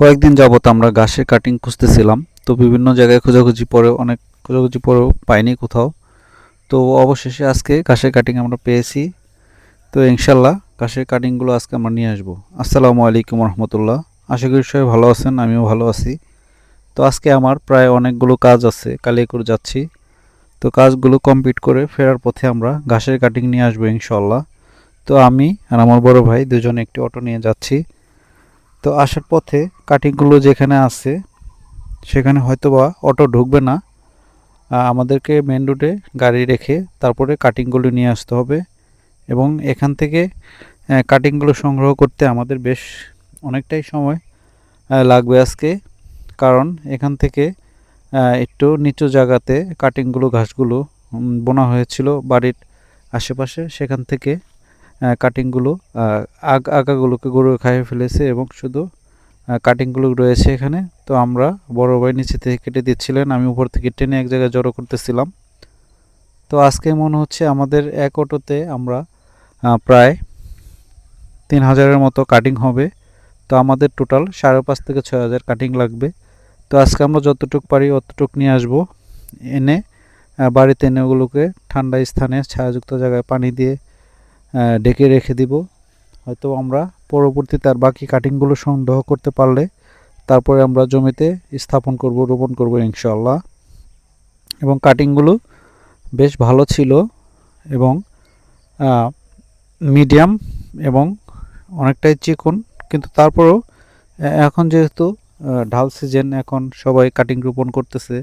কয়েকদিন যাবত আমরা ঘাসের কাটিং খুঁজতেছিলাম, তো বিভিন্ন জায়গায় খোঁজাখুঁজি পরে, অনেক খোঁজাখুঁজি পরেও পাইনি কোথাও। তো অবশেষে আজকে ঘাসের কাটিং আমরা পেয়েছি। তো ইনশাল্লাহ ঘাসের কাটিংগুলো আজকে আমরা নিয়ে আসব। আসসালামু আলাইকুম রহমতুল্লাহ। আশা করি সবাই ভালো আছেন, আমিও ভালো আছি। তো আজকে আমার প্রায় অনেকগুলো কাজ আছে, কালিয়াকুর যাচ্ছি। তো কাজগুলো কমপ্লিট করে ফেরার পথে আমরা ঘাসের কাটিং নিয়ে আসব ইনশাল্লাহ। তো আমি আর আমার বড় ভাই দুজনে একটি অটো নিয়ে যাচ্ছি। তো আসার পথে কাটিংগুলো যেখানে আছে, সেখানে হয়তোবা অটো ঢুকবে না। আমাদেরকে মেন রোডে গাড়ি রেখে তারপরে কাটিংগুলো নিয়ে আসতে হবে এবং এখান থেকে কাটিংগুলো সংগ্রহ করতে আমাদের বেশ অনেকটাই সময় লাগবে আজকে। কারণ এখান থেকে একটু নিচু জায়গাতে কাটিংগুলো, ঘাসগুলো বোনা হয়েছিল বাড়ির আশেপাশে, সেখান থেকে কাটিংগুলো আগ আগাগুলোকে গরু খাইয়ে ফেলেছে এবং শুধু কাটিংগুলো রয়েছে এখানে। তো আমরা বড় ভাই নিচে থেকে কেটে দিচ্ছিলেন, আমি উপর থেকে টেনে এক জায়গায় জড়ো করতেছিলাম। তো আজকে মনে হচ্ছে আমাদের এক অটোতে আমরা প্রায় তিন হাজারের মতো কাটিং হবে। তো আমাদের টোটাল সাড়ে পাঁচ থেকে ছয় হাজার কাটিং লাগবে। তো আজকে আমরা যতটুকু পারি অতটুকু নিয়ে আসব। এনে বাড়িতে এনে ওগুলোকে ঠান্ডা স্থানে ছায়াযুক্ত জায়গায় পানি দিয়ে ডেকে রেখে দিব। হয়তো আমরা পরবর্তী তার বাকি কাটিংগুলো সংগ্রহ করতে পারলে তারপরে আমরা জমিতে স্থাপন করব, রোপণ করব ইনশাল্লাহ এবং কাটিংগুলো বেশ ভালো ছিল এবং মিডিয়াম এবং অনেকটাই চিকন, কিন্তু তারপরেও এখন যেহেতু ঢাল সিজন এখন সবাই কাটিং রোপণ করতেছে।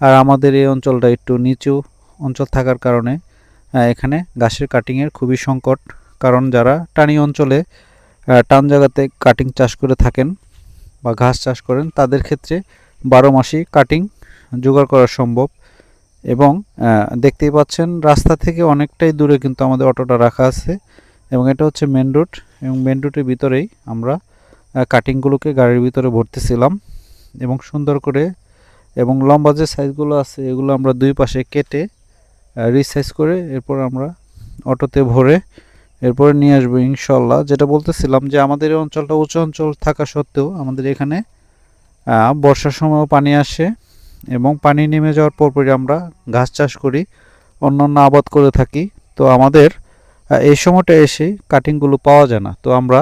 আর আমাদের এই অঞ্চলটা একটু নিচু অঞ্চল থাকার কারণে এখানে ঘাসের কাটিংয়ের খুবই সংকট। কারণ যারা টানি অঞ্চলে টান জায়গাতে কাটিং চাষ করে থাকেন বা ঘাস চাষ করেন, তাদের ক্ষেত্রে বারো মাসই কাটিং জোগাড় করা সম্ভব। এবং দেখতেই পাচ্ছেন রাস্তা থেকে অনেকটাই দূরে কিন্তু আমাদের অটোটা রাখা আছে। এবং এটা হচ্ছে মেন রোড এবং মেন রোডের ভিতরেই আমরা কাটিংগুলোকে গাড়ির ভিতরে ভরতেছিলাম। এবং সুন্দর করে এবং লম্বা যে সাইজগুলো আছে, এগুলো আমরা দুই পাশে কেটে রিসাইজ করে এরপর আমরা অটোতে ভরে এরপরে নিয়ে আসব ইনশাল্লাহ। যেটা বলতেছিলাম যে আমাদের এই অঞ্চলটা উঁচু অঞ্চল থাকা সত্ত্বেও আমাদের এখানে বর্ষার সময়ও পানি আসে এবং পানি নেমে যাওয়ার পরপরই আমরা ঘাস চাষ করি, অন্যান্য আবাদ করে থাকি। তো আমাদের এই সময়টা এসে কাটিংগুলো পাওয়া যায় না। তো আমরা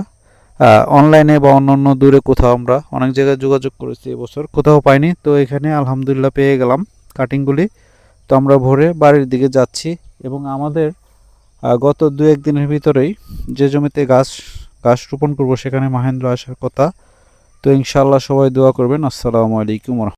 অনলাইনে বা অন্যান্য দূরে কোথাও আমরা অনেক জায়গায় যোগাযোগ করেছি এবছর, কোথাও পাইনি। তো এখানে আলহামদুলিল্লাহ পেয়ে গেলাম কাটিংগুলি তো আমরা ভোরে বাড়ির দিকে যাচ্ছি এবং আমাদের গত দু একদিনের ভিতরেই যে জমিতে গাছ গাছ রোপণ করব সেখানে মাহেন্দ্র আসার কথা। তো ইনশাল্লাহ সবাই দোয়া করবেন। আসসালামু আলাইকুম